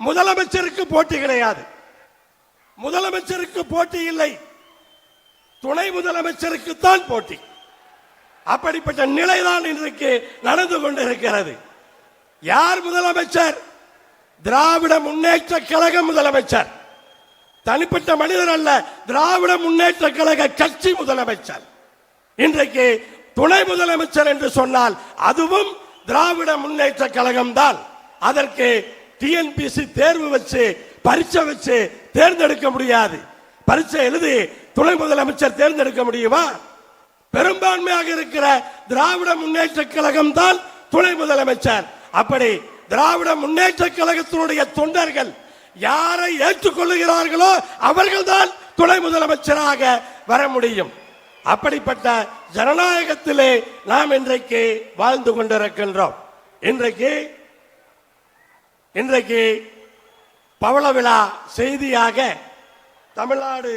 முதலமைச்சருக்கு போட்டி கிடையாது. முதலமைச்சருக்கு போட்டி இல்லை. துணை முதலமைச்சருக்கு தான் போட்டி. அப்படிப்பட்ட நிலைதான் இன்றைக்கு நடந்து கொண்டிருக்கிறது. யார் முதலமைச்சர்? திராவிட முன்னேற்ற கழக முதலமைச்சர். தனிப்பட்ட மனிதர் அல்ல திராவிட முன்னேற்ற கழக கட்சி முதலமைச்சர். இன்றைக்கு துணை முதலமைச்சர் என்று சொன்னால் அதுவும் திராவிட முன்னேற்ற கழகம் தான் அதற்கு டிஎன்பிசி தேர்வு வச்சு பரீட்சை வச்சு தேர்ந்தெடுக்க முடியாது. பரீட்சை எழுதி துணை முதலமைச்சர் தேர்ந்தெடுக்க முடியுமா? பெரும்பான்மையாக இருக்கிற திராவிட முன்னேற்ற கழகம் தான் துணை முதலமைச்சர். அப்படி திராவிட முன்னேற்ற கழகத்தினுடைய தொண்டர்கள் யாரை ஏற்றுக்கொள்ளுகிறார்களோ அவர்கள்தான் துணை முதலமைச்சராக வர முடியும். அப்படிப்பட்ட ஜனநாயகத்திலே நாம் இன்றைக்கு வாழ்ந்து கொண்டிருக்கின்றோம். இன்றைக்கு இன்றைக்கு பவள விழா செய்தியாக தமிழ்நாடு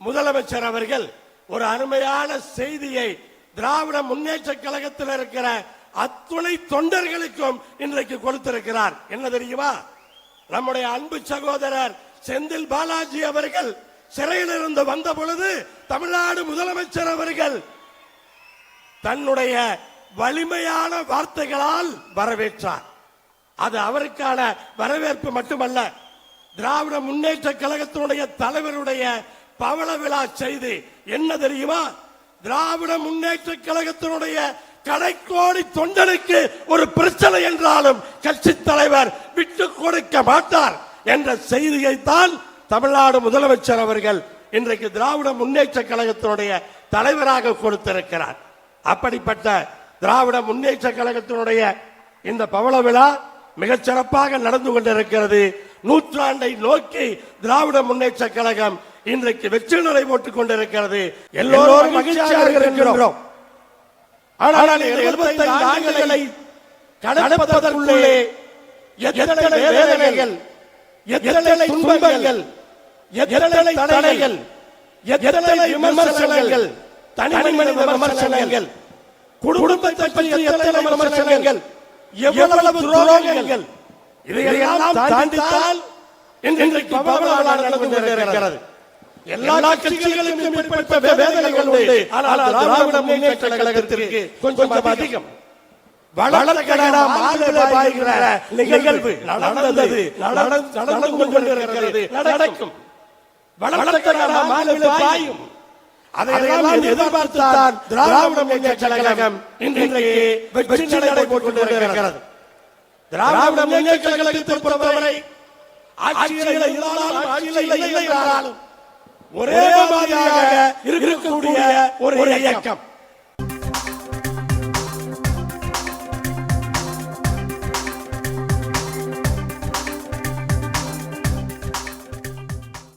முதலமைச்சர் அவர்கள் ஒரு அருமையான செய்தியை திராவிட முன்னேற்ற கழகத்தில் இருக்கிற அத்துணை தொண்டர்களுக்கும் இன்றைக்கு கொடுத்திருக்கிறார். என்ன தெரியுமா? நம்முடைய அன்பு சகோதரர் செந்தில் பாலாஜி அவர்கள் சிறையில் இருந்து வந்த பொழுது தமிழ்நாடு முதலமைச்சர் அவர்கள் தன்னுடைய வலிமையான வார்த்தைகளால் வரவேற்றார். அது அவருக்கான வரவேற்பு மட்டுமல்ல திராவிட முன்னேற்ற கழகத்தினுடைய தலைவருடைய பவள விழா செய்தி என்ன தெரியுமா? திராவிட முன்னேற்ற கழகத்தினுடைய கடைக்கோடி தொண்டனுக்கு ஒரு பிரச்சனை என்றாலும் கட்சி தலைவர் விட்டு கொடுக்க மாட்டார் என்ற செய்தியை தான் தமிழ்நாடு முதலமைச்சர் அவர்கள் இன்றைக்கு திராவிட முன்னேற்ற கழகத்தினுடைய தலைவராக கொடுத்திருக்கிறார். அப்படிப்பட்ட திராவிட முன்னேற்ற கழகத்தினுடைய இந்த பவள விழா மிகச் சிறப்பாக நடந்து கொண்டிருக்கிறது. நூற்றாண்டை நோக்கி திராவிட முன்னேற்ற கழகம் இன்றைக்கு வெற்றி நடை போட்டுக் கொண்டிருக்கிறது. எல்லோரும் மகிழ்ச்சியாக இருக்கின்றோம். ஆனால் 75 ஆண்டுகளை கடப்பதற்குள்ளே எத்தனை வேதனைகள் எத்தனை துன்பங்கள் எத்தனை தடைகள் எத்தனை விமர்சனங்கள் தனி மனித விமர்சனங்கள் குடும்பத்தை பற்றி எத்தனை விமர்சனங்கள் எவ்வளவு துரோகங்கள்? இதையெல்லாம் தாண்டித்தால் இன்றைக்கு பவளவிழா நடந்து கொண்டிருக்கிறது. எல்லா கட்சிகளுக்கும் இப்படிப்பட்ட வேதனைகள் உண்டு. ஆனால் திராவிட முன்னேற்ற கழகத்திற்கு கொஞ்சம் அதிகம். வளர்க்கடா மாலை பாய்கிற நிகழ்வு நடந்தது. நடந்து கொண்டிருக்கிறது. நடக்கும். வளர்க்கடா பாயும். அதையெல்லாம் எதிர்பார்த்துத்தான் திராவிட முன்னேற்ற கழகம் இன்றைக்கு வெற்றி நடை போட்டுக் கொண்டிருக்கிறது. திராவிட முன்னேற்ற கழகத்தை பொறுத்தவரை ஆட்சியில் இருந்தாலும் ஆட்சியில் இல்லை என்றாலும் ஒரே மாதிரியாக இருக்கக்கூடிய ஒரு இயக்கம்.